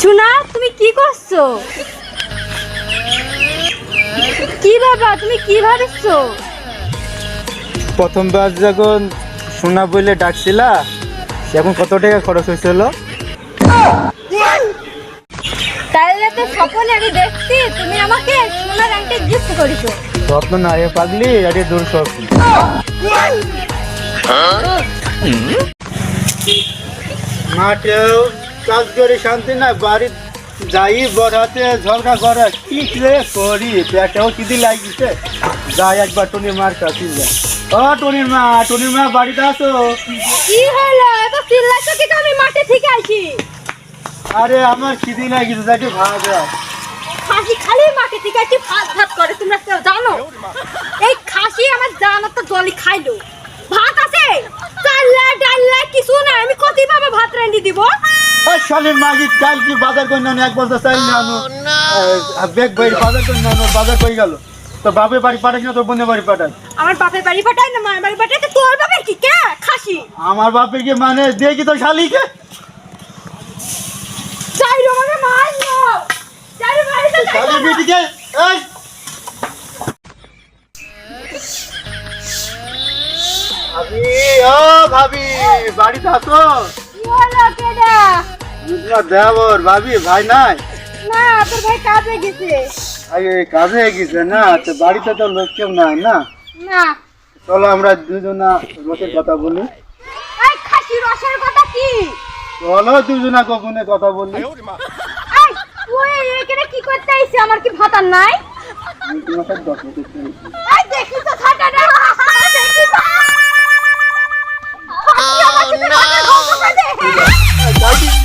সুনা তুমি কি করছ? কি বাবা তুমি কি ভাবছ? প্রথমবার যখন সোনা বলে ডাকছিলা এখন কত টাকা খরচ হয়েছিল? তাহলে তো স্বপ্নে আমি দেখছি তুমি আমাকে সোনার আংটি গিফট করেছ। স্বপ্ন না এ পাগলি আরে দূর স্বপ্ন। মাঠেও কাজ করে শান্তি না বাড়ি যাই বড়াতে ঝগড়া করে কি রে করি পেটেও কিদি লাগিছে। যাই একবার টনির মার কাছে যাই ও টনির মা টনির মা বাড়িতে আসো কি হলো? এত চিল্লাছো কি আমি মাঠে থেকে আসি আরে আমার খিদি লাগিছে যাকে ভাত দাও। খাসি খালি মাঠে থেকে আসি ভাত ভাত করে তোমরা কেউ জানো? এই খাসি আমার জানো তো জলি খাইলো। ভাত আছে? চাল্লা ডাল্লা কিছু না আমি কতি ভাবে ভাত রান্ধি দিব? ওই শালের মাগি কাল কি বাজার করে নানো এক বস্তা চাইল নানো ব্যাগ বই বাজার করে নানো বাজার করে গেল? তো বাপের বাড়ি পাঠাস না তোর বোনের বাড়ি পাঠাস। আমার বাপের বাড়ি পাঠাই না মায়ের বাড়ি পাঠাই তো তোর বাপের কি? কে? খাসি। আমার বাপের কি মানে দেখি তো শালিকে? চাই রো মানে মাছ নো। চাই বাড়িতে যাই শালি বিটিকে এই! ভাবি ও ভাবি বাড়িতে আসো তোমার দেবর ভাবি ভাই নাই না তোর ভাই কাজে গেছে কাজে গেছে না তো বাড়িতে তো লোক কেউ নাই না না চলো আমরা দুজনা লোকের কথা বলি এই খাসি রসের কথা কি চলো দুজনা কখনো কথা বলি এই তুই এখানে কি করতে আইছিস আমার কি ভাতার নাই আমি তোমার সাথে দশ বছর এই দেখি তো থাকাটা দেখি তো খাসি আমার